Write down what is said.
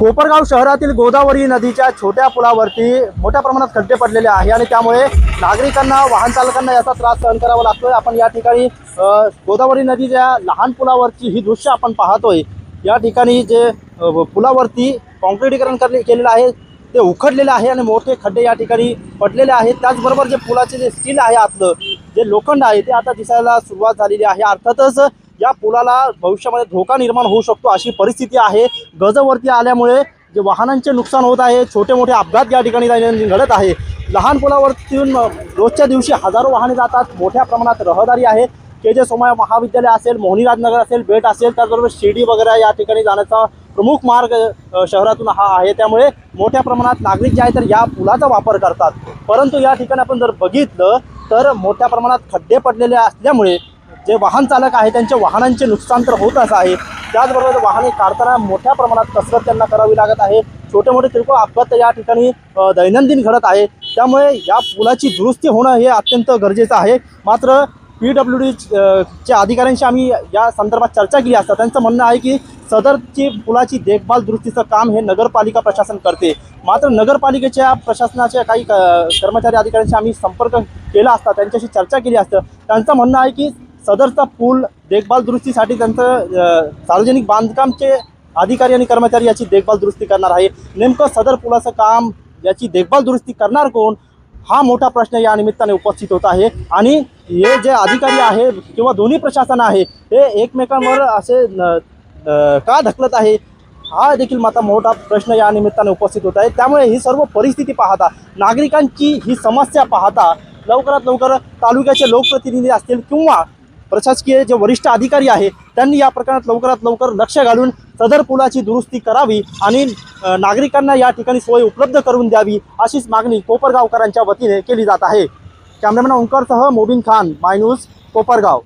कोपरगाव शहरातील गोदावरी नदीच्या छोट्या पुलावरती मोठ्या प्रमाणात खड्डे पडलेले आहे आणि त्यामुळे नागरिकांना वाहन चालकांना याचा त्रास सहन करावा लागतोय. आपण या ठिकाणी गोदावरी नदीच्या लहान पुलावरची ही दृश्य आपण पाहतोय. या ठिकाणी जे पुलावरती कॉन्क्रिटीकरण करले केलेलं आहे ते उखडलेलं आहे आणि मोठे खड्डे या ठिकाणी पडलेले आहेत. त्याचबरोबर जे पुलाचे जे स्टील आहे आतलं जे लोखंड आहे ते आता दिसायला सुरुवात झालेली आहे. अर्थातच या पुलाला भविष्यामध्ये धोका निर्माण होऊ शकतो अशी परिस्थिती आहे. गजवरती आल्यामुळे जे वाहनांचे नुकसान होत आहे छोटे मोठे अपघात या ठिकाणी दैनंदिन घडत आहे. लहान पुलावरतून रोजच्या दिवशी हजारो वाहने जातात मोठ्या प्रमाणात रहदारी आहे. के जे सोमय्या महाविद्यालय असेल मोहनीराजनगर असेल बेट असेल त्याचबरोबर शिर्डी वगैरे या ठिकाणी जाण्याचा प्रमुख मार्ग शहरातून हा आहे. त्यामुळे मोठ्या प्रमाणात नागरिक जे आहे तर या पुलाचा वापर करतात. परंतु या ठिकाणी आपण जर बघितलं तर मोठ्या प्रमाणात खड्डे पडलेले असल्यामुळे जे वाहन चालक आहे त्यांच्या वाहनांचे नुकसान तर होतच आहे. त्याचबरोबर वाहने काढताना मोठ्या प्रमाणात कसरत त्यांना करावी लागत आहे. छोटे मोठे किरकोळ अपघात या ठिकाणी दैनंदिन घडत आहे. त्यामुळे या पुलाची दुरुस्ती होणं हे अत्यंत गरजेचं आहे. मात्र पी डब्ल्यू डी च्या अधिकाऱ्यांशी आम्ही या संदर्भात चर्चा केली असता त्यांचं म्हणणं आहे की सदरची पुलाची देखभाल दुरुस्तीचं काम हे नगरपालिका प्रशासन करते. मात्र नगरपालिकेच्या प्रशासनाच्या काही क- कर्मचारी अधिकाऱ्यांशी आम्ही संपर्क केला असता त्यांच्याशी चर्चा केली असतं त्यांचं म्हणणं आहे की सदरचा पूल देखभाल दुरुस्तीसाठी त्यांचं सार्वजनिक बांधकामचे अधिकारी आणि कर्मचारी याची देखभाल दुरुस्ती करणार आहे. नेमकं सदर पुलाचं काम याची देखभाल दुरुस्ती करणार कोण? हा मोठा प्रश्न या निमित्ताने उपस्थित होत आहे. आणि हे जे अधिकारी आहे किंवा दोन्ही प्रशासन आहे हे एकमेकांवर असे न- का ढकलत आहे? हा देखील माता मोठा प्रश्न या निमित्ताने उपस्थित होत आहे. त्यामुळे ही सर्व परिस्थिती पाहता नागरिकांची ही समस्या पाहता लवकरात लवकर तालुक्याचे लोकप्रतिनिधी असतील किंवा प्रशासकीय जे वरिष्ठ अधिकारी आहे त्यांनी या प्रकरणात लवकरात लवकर लक्ष घालून सदर पुलाची दुरुस्ती करावी आणि नागरिकांना या ठिकाणी सोय उपलब्ध करून द्यावी अशीच मागणी कोपरगावकरांच्या वतीने केली जात आहे. कॅमेरामॅन ओंकारसह मोबिन खान माय न्यूज कोपरगाव.